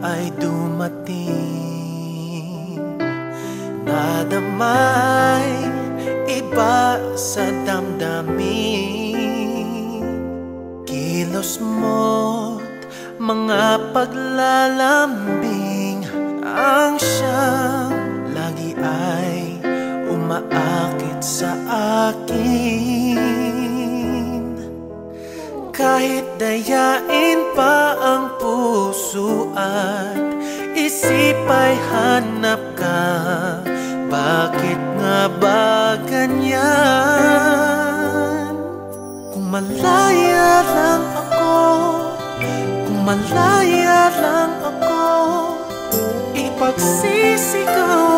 ay dumating. Nadamay iba sa damdamin. Kilos mo't mga paglalambing. Ang siyang lagi ay umaakit sa akin. Kahit dayain pa ang puso at isip ay hanap ka Bakit nga ba ganyan? Kung malaya lang ako Kung malaya lang ako Ipagsisigawan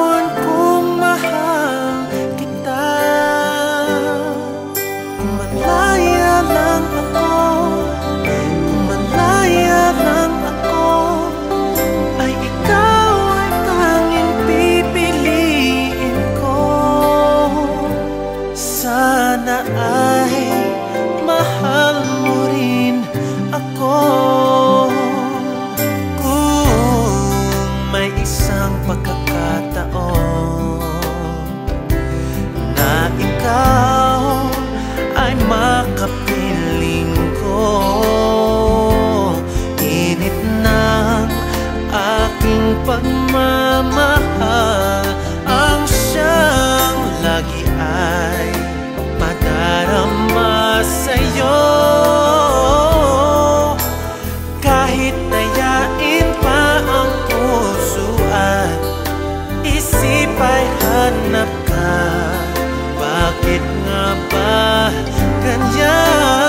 sana ay pagpapahanap ka Bakit nga ba ganyan?